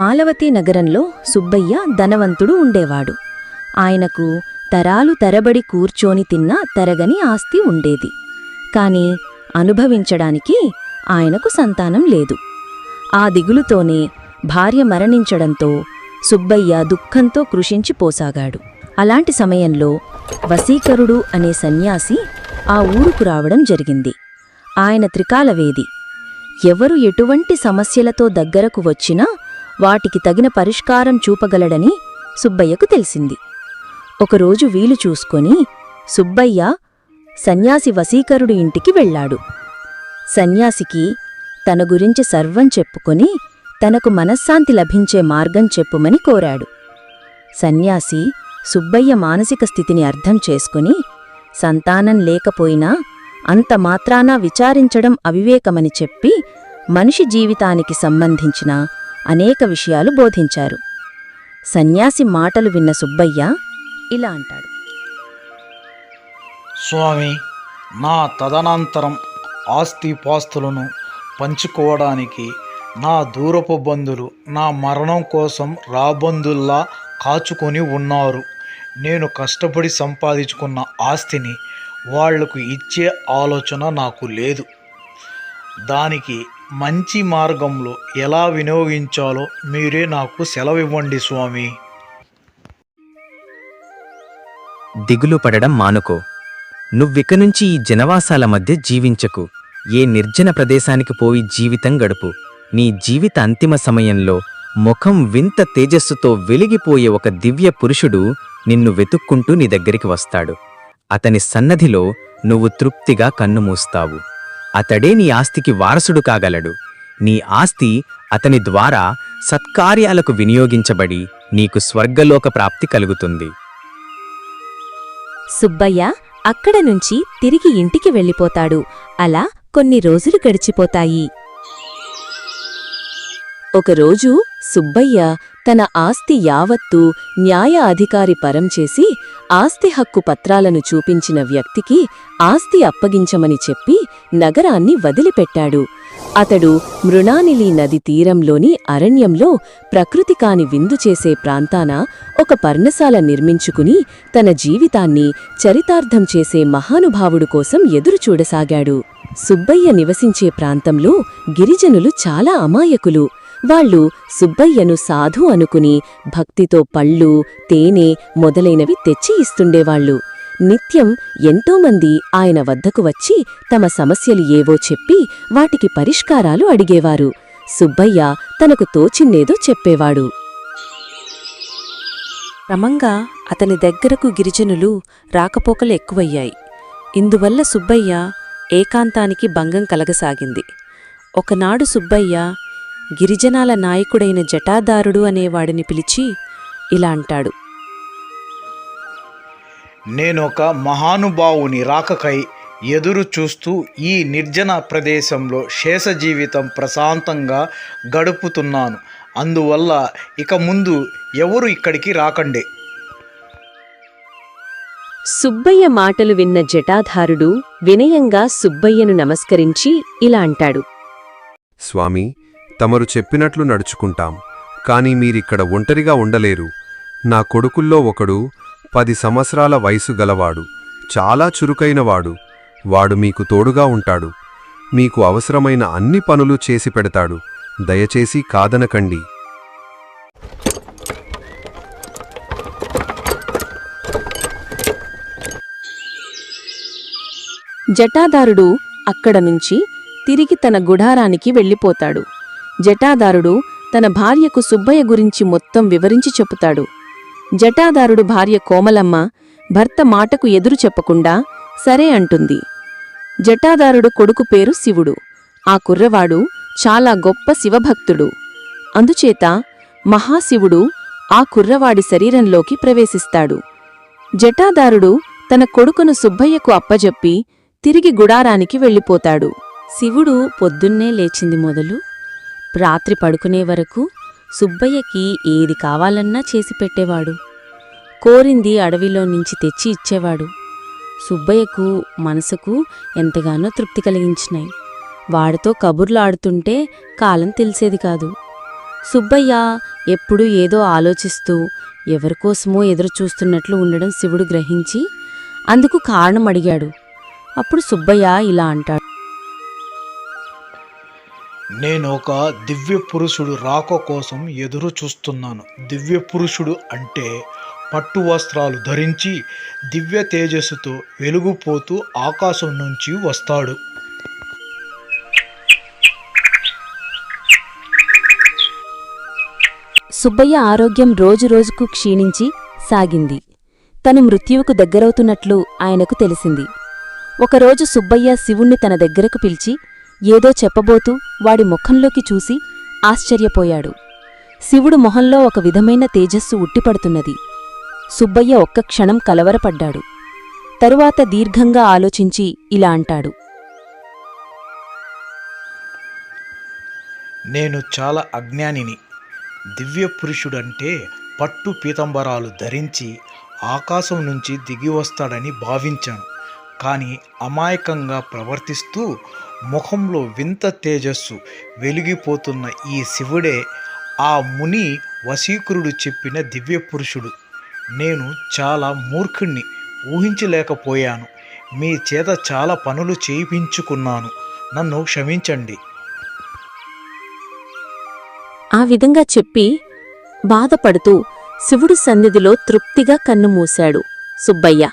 మాలవతి నగరంలో సుబ్బయ్య ధనవంతుడు ఉండేవాడు. ఆయనకు తరాలు తరబడి కూర్చొని తిన్న తరగని ఆస్తి ఉండేది. కాని అనుభవించడానికి ఆయనకు సంతానం లేదు. ఆ దిగులుతోనే భార్య మరణించడంతో సుబ్బయ్య దుఃఖంతో కృషించిపోసాగాడు అలాంటి సమయంలో వసీకరుడు అనే సన్యాసి ఆ ఊరుకు రావడం జరిగింది. ఆయన త్రికాలవేది. ఎవరు ఎటువంటి సమస్యలతో దగ్గరకు వచ్చినా వాటికి తగిన పరిష్కారం చూపగలడని సుబ్బయ్యకు తెలిసింది. ఒకరోజు వీలు చూసుకొని సుబ్బయ్య సన్యాసి వసీకరుడి ఇంటికి వెళ్ళాడు. సన్యాసికి తన గురించి సర్వం చెప్పుకొని తనకు మనశ్శాంతి లభించే మార్గం చెప్పుమని కోరాడు. సన్యాసి సుబ్బయ్య మానసిక స్థితిని అర్థం చేసుకుని సంతానం లేకపోయినా అంత మాత్రాన విచారించడం అవివేకమని చెప్పి మనిషి జీవితానికి సంబంధించిన అనేక విషయాలు బోధించారు. సన్యాసి మాటలు విన్న సుబ్బయ్య ఇలా అంటాడు. స్వామి నా తదనంతరం ఆస్తిపాస్తులను పంచుకోవడానికి నా దూరపు బంధులు నా మరణం కోసం రాబందుల్లా కాచుకొని ఉన్నారు. నేను కష్టపడి సంపాదించుకున్న ఆస్తిని వాళ్ళకు ఇచ్చే ఆలోచన నాకు లేదు. దానికి మంచి మార్గంలో ఎలా వినియోగించాలో మీరే నాకు సెలవివ్వండి స్వామి. దిగులు పడడం మానుకో. నువ్విక నుంచి ఈ జనవాసాల మధ్య జీవించకు. ఏ నిర్జన ప్రదేశానికి పోయి జీవితం గడుపు. నీ జీవిత అంతిమ సమయంలో ముఖం వింత తేజస్సుతో వెలిగిపోయే ఒక దివ్య పురుషుడు నిన్ను వెతుక్కుంటూ నీ దగ్గరికి వస్తాడు. అతని సన్నధిలో నువ్వు తృప్తిగా కన్నుమూస్తావు. అతడే నీ ఆస్తికి వారసుడు కాగలడు. నీ ఆస్తి అతని ద్వారా సత్కార్యాలకు వినియోగించబడి నీకు స్వర్గలోక ప్రాప్తి కలుగుతుంది. సుబ్బయ్య అక్కడ నుంచి తిరిగి ఇంటికి వెళ్ళిపోతాడు. అలా కొన్ని రోజులు గడిచిపోతాయి. ఒకరోజు సుబ్బయ్య తన ఆస్తి యావత్తూ న్యాయ అధికారి పరం చేసి ఆస్తి హక్కు పత్రాలను చూపించిన వ్యక్తికి ఆస్తి అప్పగించమని చెప్పి నగరాన్ని వదిలిపెట్టాడు. అతడు మృణానిలి నది తీరంలోని అరణ్యంలో ప్రకృతి కాని విందు చేసే ప్రాంతాన ఒక పర్ణశాల నిర్మించుకుని తన జీవితాన్ని చరితార్థం చేసే మహానుభావుడు కోసం ఎదురుచూడసాగాడు సుబ్బయ్య నివసించే ప్రాంతంలో గిరిజనులు చాలా అమాయకులు. వాళ్ళు సుబ్బయ్యను సాధు అనుకుని భక్తితో పళ్ళు తేనె మొదలైనవి తెచ్చి ఇస్తుండేవాళ్ళు నిత్యం ఎంతోమంది ఆయన వద్దకు వచ్చి తమ సమస్యలు ఏవో చెప్పి వాటికి పరిష్కారాలు అడిగేవారు. సుబ్బయ్య తనకు తోచిందేదో చెప్పేవాడు. క్రమంగా అతని దగ్గరకు గిరిజనులు రాకపోకలు ఎక్కువయ్యాయి. ఇందువల్ల సుబ్బయ్య ఏకాంతానికి భంగం కలగసాగింది. ఒకనాడు సుబ్బయ్య గిరిజనాల నాయకుడైన జటాదారుడు అనేవాడిని పిలిచి ఇలా అంటాడు. నేనొక మహానుభావుని రాకకై ఎదురు చూస్తూ ఈ నిర్జన ప్రదేశంలో శేష జీవితం ప్రశాంతంగా గడుపుతున్నాను. అందువల్ల ఇక ముందు ఎవరు ఇక్కడికి రాకండే? సుబ్బయ్య మాటలు విన్న జటాధారుడు వినయంగా సుబ్బయ్యను నమస్కరించి ఇలా అంటాడు. స్వామి తమరు చెప్పినట్లు నడుచుకుంటాం. కానీ మీరిక్కడ ఒంటరిగా ఉండలేరు. నా కొడుకుల్లో ఒకడు పది సంవత్సరాల వయసు గలవాడు. చాలా చురుకైనవాడు. వాడు మీకు తోడుగా ఉంటాడు. మీకు అవసరమైన అన్ని పనులు చేసి పెడతాడు. దయచేసి కాదనకండి. జటాదారుడు అక్కడ నుంచి తిరిగి తన గుడారానికి వెళ్ళిపోతాడు. జటాదారుడు తన భార్యకు సుబ్బయ్య గురించి మొత్తం వివరించి చెప్పుతాడు జటాదారుడు భార్య కోమలమ్మ భర్త మాటకు ఎదురు చెప్పకుండా సరే అంటుంది. జటాదారుడు కొడుకు పేరు శివుడు. ఆ కుర్రవాడు చాలా గొప్ప శివభక్తుడు. అందుచేత మహాశివుడు ఆ కుర్రవాడి శరీరంలోకి ప్రవేశిస్తాడు. జటాదారుడు తన కొడుకును సుబ్బయ్యకు అప్పజెప్పి తిరిగి గుడారానికి వెళ్ళిపోతాడు. శివుడు పొద్దున్నే లేచింది మొదలు రాత్రి పడుకునే వరకు సుబ్బయ్యకి ఏది కావాలన్నా చేసి పెట్టేవాడు. కోరింది అడవిలో నుంచి తెచ్చి ఇచ్చేవాడు. సుబ్బయ్యకు మనసుకు ఎంతగానో తృప్తి కలిగించినాయి. వాడితో కబుర్లు ఆడుతుంటే కాలం తెలిసేది కాదు. సుబ్బయ్య ఎప్పుడూ ఏదో ఆలోచిస్తూ ఎవరికోసమో ఎదురు చూస్తున్నట్లు ఉండడం శివుడు గ్రహించి అందుకు కారణం అడిగాడు. అప్పుడు సుబ్బయ్య ఇలా అంటాడు. నేను ఒక దివ్య పురుషుడు రాక కోసం ఎదురు చూస్తున్నాను. దివ్య పురుషుడు అంటే పట్టు వస్త్రాలు ధరించి దివ్య తేజస్సుతో వెలుగుపోతూ ఆకాశం నుంచి వస్తాడు. సుబ్బయ్య ఆరోగ్యం రోజురోజుకు క్షీణించి సాగింది. తను మృత్యువుకు దగ్గరవుతున్నట్లు ఆయనకు తెలిసింది. ఒకరోజు సుబ్బయ్య శివుణ్ణి తన దగ్గరకు పిలిచి ఏదో చెప్పబోతూ వాడి ముఖంలోకి చూసి ఆశ్చర్యపోయాడు. శివుడు మొహంలో ఒక విధమైన తేజస్సు ఉట్టిపడుతున్నది. సుబ్బయ్య ఒక్క క్షణం కలవరపడ్డాడు. తరువాత దీర్ఘంగా ఆలోచించి ఇలా అంటాడు. నేను చాలా అజ్ఞానిని. దివ్య పురుషుడంటే పట్టు పీతంబరాలు ధరించి ఆకాశం నుంచి దిగి వస్తాడని భావించాను. కానీ అమాయకంగా ప్రవర్తిస్తూ ముఖంలో వింత తేజస్సు వెలిగిపోతున్న ఈ శివుడే ఆ ముని వశీకరుడు చెప్పిన దివ్య పురుషుడు నేను చాలా మూర్ఖుణ్ణి ఊహించలేకపోయాను. మీ చేత చాలా పనులు చేయించుకున్నాను. నన్ను క్షమించండి. ఆ విధంగా చెప్పి బాధపడుతూ శివుడు సన్నిధిలో తృప్తిగా కన్నుమూశాడు సుబ్బయ్య.